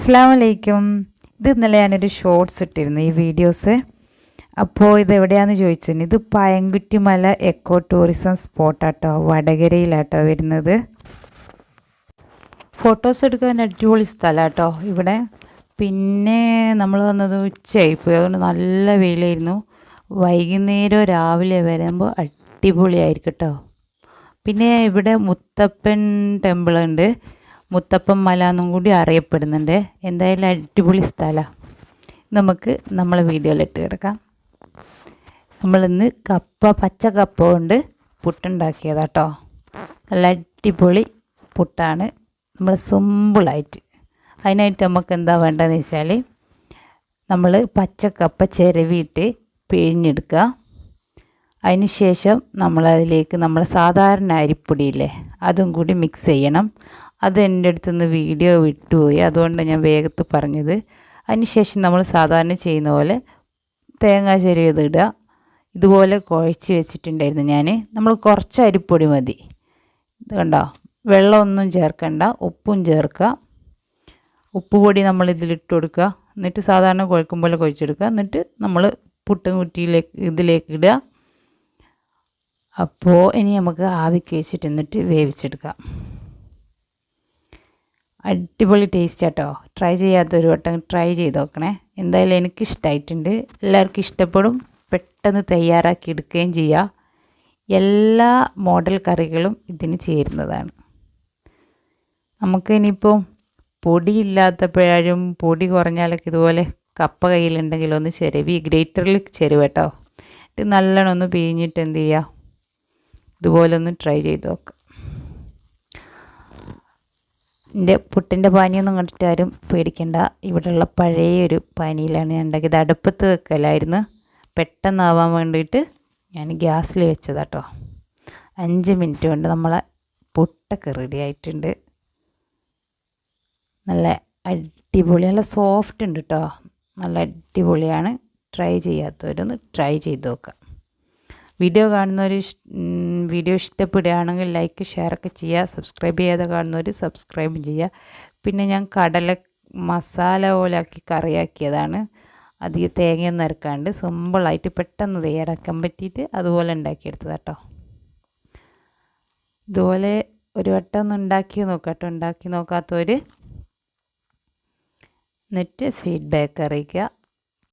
അസ്സാം ഇത് ഇന്നലെ ഞാനൊരു ഷോർട്സ് ഇട്ടിരുന്നു ഈ വീഡിയോസ് അപ്പോൾ ഇത് എവിടെയാണെന്ന് ചോദിച്ചതിന് ഇത് പയങ്കുറ്റിമല എക്കോ ടൂറിസം സ്പോട്ടാട്ടോ വടകരയിലാട്ടോ വരുന്നത്. ഫോട്ടോസ് എടുക്കാൻ അടിപൊളി സ്ഥലമാട്ടോ ഇവിടെ. പിന്നെ നമ്മൾ വന്നത് ഉച്ചയായിപ്പോയി അതുകൊണ്ട് നല്ല വെയിലായിരുന്നു. വൈകുന്നേരം രാവിലെ വരുമ്പോൾ അടിപൊളിയായിരിക്കും കേട്ടോ പിന്നെ ഇവിടെ മുത്തപ്പൻ ടെമ്പിൾ ഉണ്ട് മുത്തപ്പൻ മല എന്നും കൂടി അറിയപ്പെടുന്നുണ്ട്. എന്തായാലും അടിപൊളി സ്ഥലമാണ് നമുക്ക് നമ്മളെ വീഡിയോയിലിട്ട് കിടക്കാം. നമ്മളിന്ന് കപ്പ പച്ച കപ്പ കൊണ്ട് പുട്ടുണ്ടാക്കിയതാട്ടോ. നല്ല അടിപൊളി പുട്ടാണ്. നമ്മൾ സിമ്പിളായിട്ട്. അതിനായിട്ട് നമുക്ക് എന്താ വേണ്ടതെന്ന് വെച്ചാൽ നമ്മൾ പച്ചക്കപ്പ ചിരവിയിട്ട് പിഴിഞ്ഞെടുക്കുക. അതിന് ശേഷം നമ്മളതിലേക്ക് നമ്മൾ സാധാരണ അരിപ്പൊടിയില്ലേ അതും കൂടി മിക്സ് ചെയ്യണം. അത് എന്റെ അടുത്ത് നിന്ന് വീഡിയോ വിട്ടുപോയി. അതുകൊണ്ട് ഞാൻ വേഗത്ത് പറഞ്ഞത്. അതിനുശേഷം നമ്മൾ സാധാരണ ചെയ്യുന്ന പോലെ തേങ്ങ ചെറിയത് ഇടുക. ഇതുപോലെ കുഴച്ച് വെച്ചിട്ടുണ്ടായിരുന്നു ഞാൻ. നമ്മൾ കുറച്ച് അരിപ്പൊടി മതി. ഇത് കണ്ടോ? വെള്ളമൊന്നും ചേർക്കണ്ട. ഉപ്പും ചേർക്കുക. ഉപ്പുപൊടി നമ്മൾ ഇതിലിട്ട് കൊടുക്കുക. എന്നിട്ട് സാധാരണ കുഴക്കും പോലെ കുഴച്ചെടുക്കുക എന്നിട്ട് നമ്മൾ പുട്ടും കുറ്റിയിലേക്ക് ഇതിലേക്ക് ഇടുക. അപ്പോൾ ഇനി നമുക്ക് ആവിക്ക് വെച്ചിട്ട് എന്നിട്ട് വേവിച്ചെടുക്കാം. അടിപൊളി ടേസ്റ്റ് കേട്ടോ ട്രൈ ചെയ്യാത്തൊരു വട്ടം ട്രൈ ചെയ്ത് നോക്കണേ. എന്തായാലും എനിക്ക് ഇഷ്ടമായിട്ടുണ്ട് എല്ലാവർക്കും ഇഷ്ടപ്പെടും. പെട്ടെന്ന് തയ്യാറാക്കി എടുക്കുകയും ചെയ്യുക എല്ലാ മോഡൽ കറികളും ഇതിന് ചേരുന്നതാണ്. നമുക്ക് ഇനിയിപ്പോൾ പൊടി ഇല്ലാത്തപ്പോഴും പൊടി കുറഞ്ഞാലൊക്കെ ഇതുപോലെ കപ്പ കയ്യിലുണ്ടെങ്കിൽ ഒന്ന് ചെരുവി ഗ്രേറ്ററിൽ ചെരുവ് കേട്ടോ. ഇത് നല്ലോണം ഒന്ന് പിഴിഞ്ഞിട്ട് എന്ത് ചെയ്യുക? ഇതുപോലെ ഒന്ന് ട്രൈ ചെയ്ത് നോക്കാം എന്റെ പുട്ടിന്റെ പാനിയൊന്നും കണ്ടിട്ട് ആരും പേടിക്കണ്ട. ഇവിടെയുള്ള പഴയ ഒരു പാനിയിലാണ് ഞാൻ ഉണ്ടാക്കിയത് അടുപ്പത്ത് വെക്കലായിരുന്നു. പെട്ടെന്നാവാൻ വേണ്ടിയിട്ട് ഞാൻ ഗ്യാസിൽ വെച്ചതാട്ടോ. അഞ്ച് മിനിറ്റ് കൊണ്ട് നമ്മളെ പുട്ടൊക്കെ റെഡി ആയിട്ടുണ്ട്. നല്ല അടിപൊളി നല്ല സോഫ്റ്റ് ഉണ്ട് കേട്ടോ നല്ല അടിപൊളിയാണ്. ട്രൈ ചെയ്യാത്തവരൊന്ന് ട്രൈ ചെയ്ത് നോക്കാം. വീഡിയോ കാണുന്നവർ വീഡിയോ ഇഷ്ടപ്പെടുകയാണെങ്കിൽ ലൈക്ക് ഷെയറൊക്കെ ചെയ്യുക. സബ്സ്ക്രൈബ് ചെയ്യാതെ കാണുന്നവർ സബ്സ്ക്രൈബ് ചെയ്യുക. പിന്നെ ഞാൻ കടല മസാല പോലാക്കി കറിയാക്കിയതാണ്. അധികം തേങ്ങയൊന്നും ഇറക്കാണ്ട് സിമ്പിളായിട്ട് പെട്ടെന്ന് തയ്യാറാക്കാൻ പറ്റിയിട്ട് അതുപോലെ ഉണ്ടാക്കിയെടുത്തത് കേട്ടോ ഇതുപോലെ ഒരു വട്ടം ഒന്ന് ഉണ്ടാക്കി നോക്കാം കേട്ടോ ഉണ്ടാക്കി നോക്കാത്തവർ എന്നിട്ട് ഫീഡ്ബാക്ക് അറിയിക്കുക.